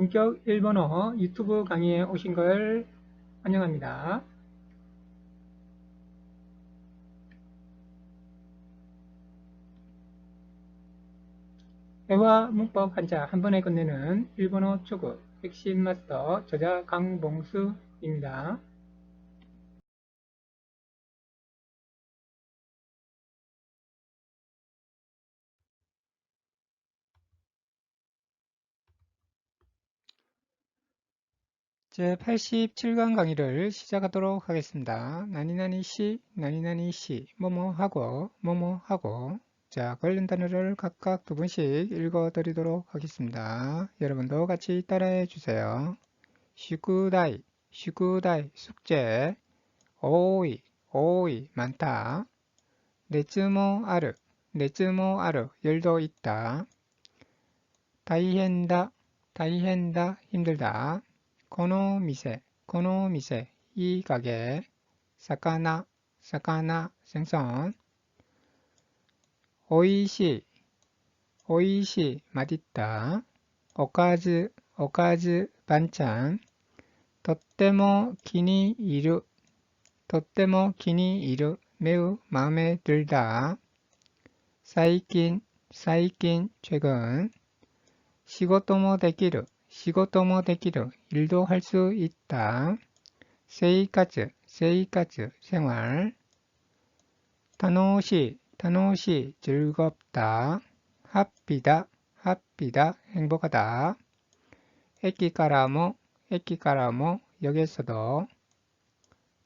본격 일본어 유튜브 강의에 오신 걸 환영합니다. 회화 문법 한자 한 번에 끝내는 일본어 초급 핵심 마스터 저자 강봉수입니다. 제87강 강의를 시작하도록 하겠습니다. 나니나니 시, 나니나니 시, 뭐뭐하고, 뭐뭐하고 자, 관련 단어를 각각 두 번씩 읽어드리도록 하겠습니다. 여러분도 같이 따라해 주세요. 슈구다이, 슈구다이, 숙제 오이, 오이, 많다 네츠모 아르, 네츠모 아르, 열도 있다 다이헨다, 다이헨다, 힘들다 この店、この店、いい가게魚、魚、생선おいしい、おいしい、맛있다おかず、おかず、반찬とっても気に入る、とっても気に入る、매우마음에들다最近、最近、최근仕事もできる、 데키르 일도 할 수 있다. 세이카츠 세이카츠 생활 타노시 타노시 즐겁다. 하피다 하피다 행복하다. 에키카라모 에키카라모 역에서도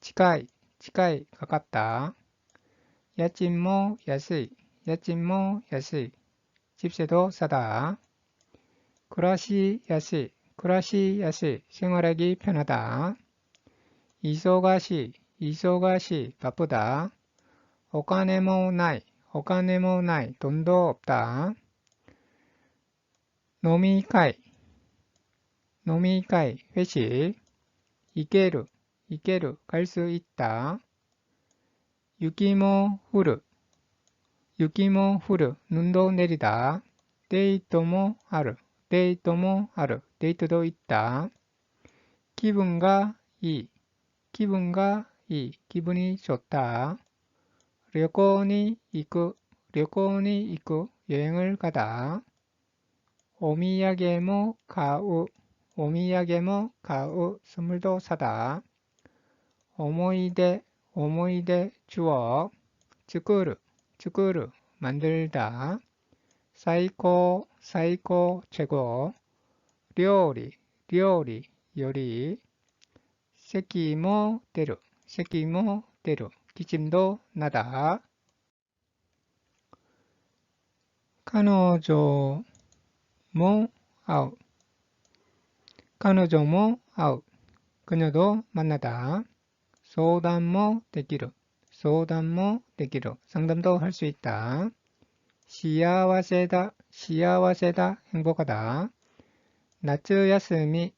치카이 치카이 가깝다. 야찐모 야스이 야찐모 야스이 집세도 싸다. 쿠라시 야시, 쿠라시 야시, 생활하기 편하다. 이소가시, 이소가시, 바쁘다. 오카네모 나이, 오카네모 나이, 돈도 없다. 노미카이, 노미카이, 회식. 이케루, 이케루, 갈 수 있다. 유키모 후르, 유키모 후르, 눈도 내리다. 데이토모 하루, 데이트모 하루, 데이트도 있다. 기분가 이, 기분가 이, 기분이 좋다. 旅行に行く,旅行に行く, 여행을 가다. 오미야게모 가우, 오미야게모 가우, 선물도 사다. 오모이데, 오모이데, 추억, 츠쿠르, 츠쿠르, 만들다. 사이코, 사이코, 최고. 료리, 료리, 요리. 새끼모, 대루, 새끼모, 대루. 기침도 나다. 彼女も 아웃. 彼女も 아웃. 그녀도 만나다. 소담모 되기루. 소담모 되기루. 상담도 할 수 있다. 시야와세다, 시야와세다, 행복하다. 나츠야스미,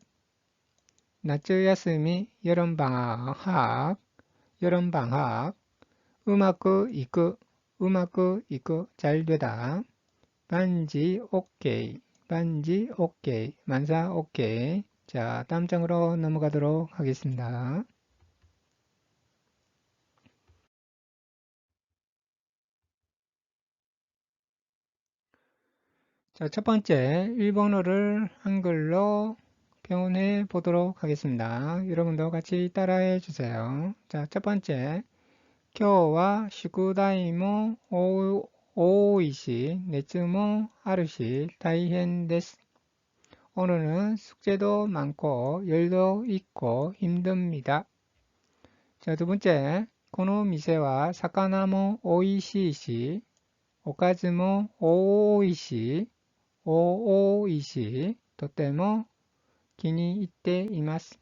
나츠야스미, 여름방학, 여름방학. 음악그 이끄, 음악그 이끄, 잘 되다. 반지 오케이, 반지 오케이, 만사 오케이. 자, 다음 장으로 넘어가도록 하겠습니다. 자, 첫 번째 일본어를 한글로 표현해 보도록 하겠습니다. 여러분도 같이 따라해 주세요. 자, 첫 번째 今日は 宿題も 오이시 熱も 아르시 大変です. 오늘은 숙제도 많고 열도 있고 힘듭니다. 자, 두 번째 この店は 사카나모 오이시시 おかずも 오오이시 도때모 기니 이때 이마스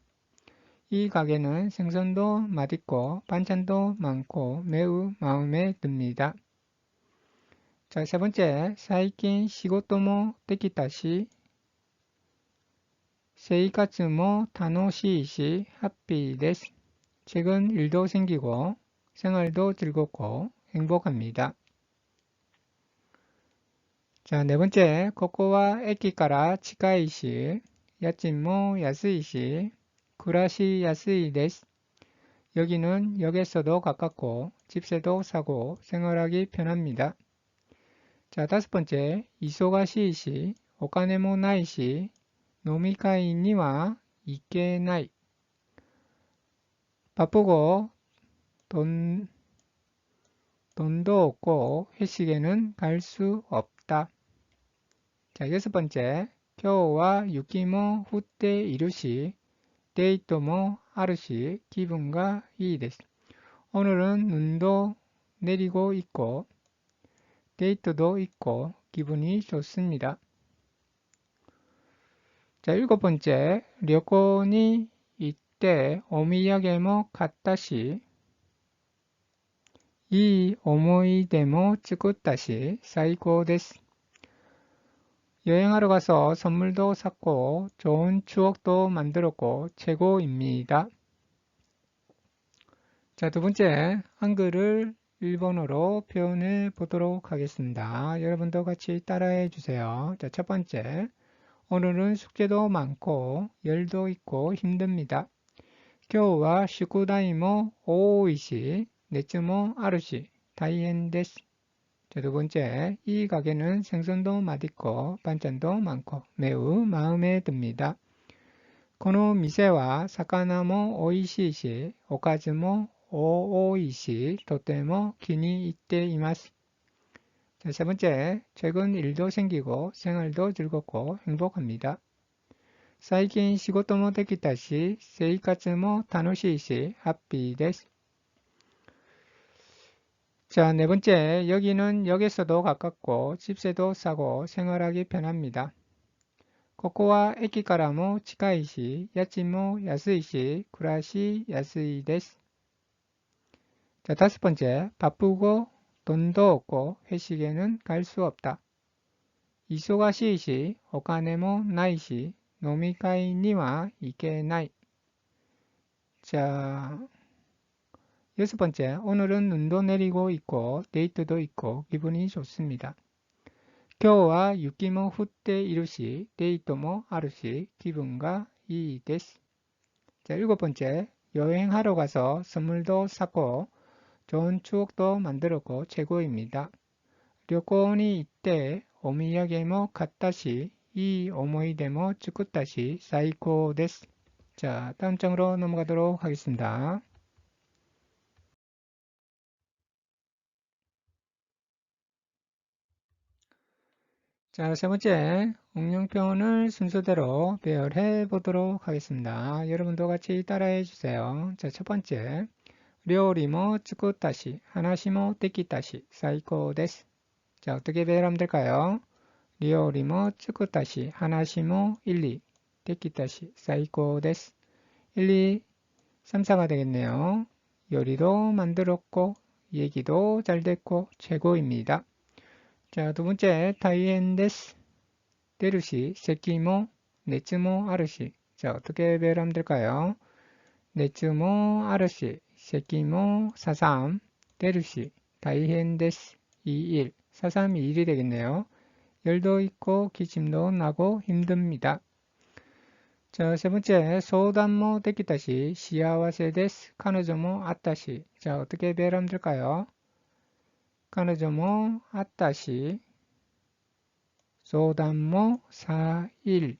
이 가게는 생선도 맛있고 반찬도 많고 매우 마음에 듭니다. 자, 세 번째, 사이킨 시고토모 데키다시 세이카츠모 타노시이시 하피데스 최근 일도 생기고 생활도 즐겁고 행복합니다. 자, 네 번째, 코코와 에키카라 치카이시 야찌모 야스이시 구라시 야스이 데스 여기는 역에서도 가깝고 집세도 싸고 생활하기 편합니다. 자, 다섯 번째, 이소가시이시, 오카네모 나이시, 노미카이니와 이케 나이. 바쁘고 돈, 돈도 없고 회식에는 갈 수 없다. 자, 여섯 번째. 겨우와 유키모 후떼 이루시 데이토모 아르시 기분과 이이 데스. 오늘은 눈도 내리고 있고 데이트도 있고 기분이 좋습니다. 자 일곱 번째 료콘이 이때 오미야게모 갔다시 이 오모이데모 찍었다시 사이코 데스 여행하러 가서 선물도 샀고 좋은 추억도 만들었고 최고입니다. 자, 두 번째 한글을 일본어로 표현해 보도록 하겠습니다. 여러분도 같이 따라해 주세요. 자, 첫 번째. 오늘은 숙제도 많고 열도 있고 힘듭니다. 今日は宿題も多いし熱もあるし大変です。 자, 두 번째, 이 가게는 생선도 맛있고 반찬도 많고 매우 마음에 듭니다. この店は魚も美味しいし、おかずも多いし、とても気に入っています。 자, 세 번째, 최근 일도 생기고 생활도 즐겁고 행복합니다. 最近仕事もできたし、生活も楽しいし、ハッピーです。 자, 네 번째, 여기는 역에서도 가깝고 집세도 싸고 생활하기 편합니다. ここは駅からも近いし、家賃も安いし、暮らしやすいです。 자, 다섯 번째, 바쁘고 돈도 없고 회식에는 갈 수 없다. 忙しいし、お金もないし、飲み会には行けない。 자, 여섯 번째, 오늘은 눈도 내리고 있고 데이트도 있고 기분이 좋습니다. 今日は雪も降っているし、デートもあるし、気分がいいです。 자, 일곱 번째, 여행하러 가서 선물도 사고 좋은 추억도 만들었고 최고입니다. 旅行に行ってお土産も買ったし、いい思い出も作ったし、最高です。 자, 다음 장으로 넘어가도록 하겠습니다. 자, 세 번째, 옥룡병원을 순서대로 배열해 보도록 하겠습니다. 여러분도 같이 따라해 주세요. 자, 첫 번째, 료리모 쯔꾸다시, 하나시모 떼끼다시, 사이코 데스. 자, 어떻게 배열하면 될까요? 료리모 쯔꾸다시, 하나시모 1, 2, 떼끼다시, 사이코 데스. 1, 2, 3, 4가 되겠네요. 요리도 만들었고, 얘기도 잘 됐고, 최고입니다. 자, 두 번째, 다이엔데스. 데르시, 세키모, 네츠모, 아르시. 자, 어떻게 배열하면 될까요? 네츠모, 아르시, 세키모, 사삼, 데르시, 다이엔데스, 21. 사삼이 1이 되겠네요. 열도 있고, 기침도 나고 힘듭니다. 자, 세 번째, 소단모 데키다시, 시아와세 데스, 카노조모 아따시. 자, 어떻게 배열하면 될까요? 까느저모 뭐, 아따시. 소담모 사일.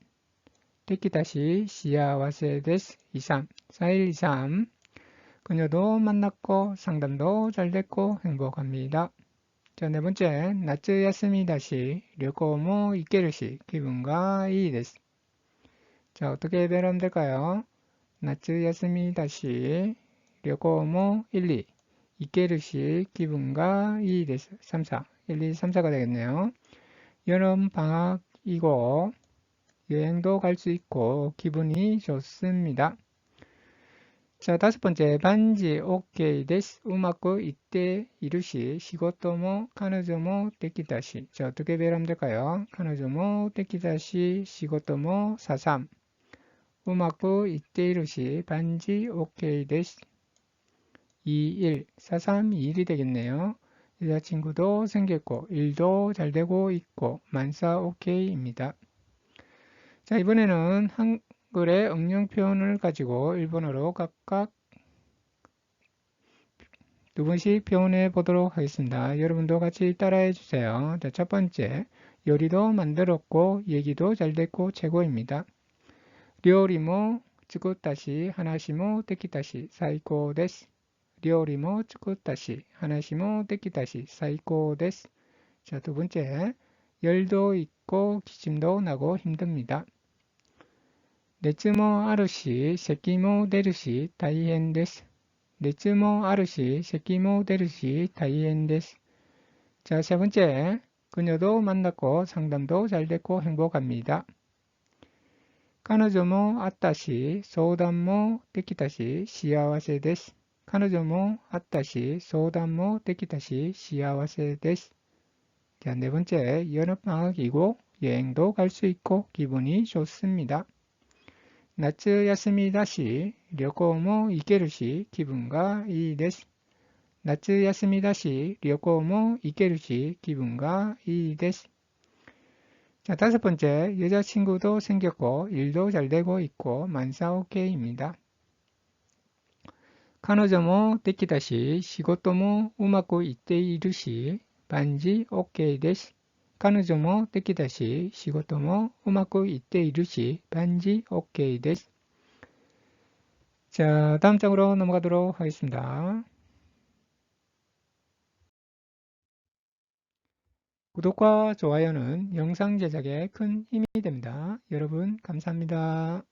데키다시 시아와세데스 이삼. 사일 이삼. 그녀도 만났고 상담도 잘 됐고 행복합니다. 자, 네 번째, 나츠 야스미다시. 료코모 이케르시. 기분과 이이데스. 자, 어떻게 배열하면 될까요? 나츠 야스미다시. 료코모 일리. 2 이케르시 기분가 이です. 3, 4. 1, 2, 3, 4가 되겠네요. 여름 방학이고 여행도 갈 수 있고 기분이 좋습니다. 자, 다섯 번째, 반지 오케이 데스. 우마쿠 이때 이루시 시고토모 카노조모 데키다시. 자, 어떻게 배열하면 될까요? 카노조모 데키다시 시고토모 사삼. 우마쿠 이때 이루시 반지 오케이 데스. 2, 1, 4, 3, 2, 1이 되겠네요. 여자친구도 생겼고 일도 잘 되고 있고 만사 오케이입니다. 자, 이번에는 한글의 응용 표현을 가지고 일본어로 각각 두 번씩 표현해 보도록 하겠습니다. 여러분도 같이 따라해 주세요. 자, 첫 번째, 요리도 만들었고 얘기도 잘 됐고 최고입니다. 데키다시 사이 리오리모 쭈꾸다시 하나시모 떼끼다시 사이코 데스 자 두 번째 열도 있고 기침도 나고 힘듭니다. 네츠모 아르시 세키모 데르시 다이엔 데스 네츠모 아르시 세키모 데르시 다이엔 데스 자 세 번째 그녀도 만났고 상담도 잘 됐고 행복합니다. 카나조모 아따시 소담모 데키다시 시아와세 데스 彼女も会ったし、相談もできたし、幸せです。 자, 네 번째. 연어방학이고 여행도 갈 수 있고 기분이 좋습니다. 夏休みだし、旅行も行けるし、気分がいいです。夏休みだし、旅行も行けるし、気分がいいです。 자, 다섯 번째, 여자친구도 생겼고, 일도 잘 되고 있고, 만사 오케이입니다. 彼女もできたし、仕事もうまくいっているし、万事 OK です。彼女もできたし、仕事もうまくいっているし、万事 OK です。 자, 다음 장으로 넘어가도록 하겠습니다. 구독과 좋아요는 영상 제작에 큰 힘이 됩니다. 여러분, 감사합니다.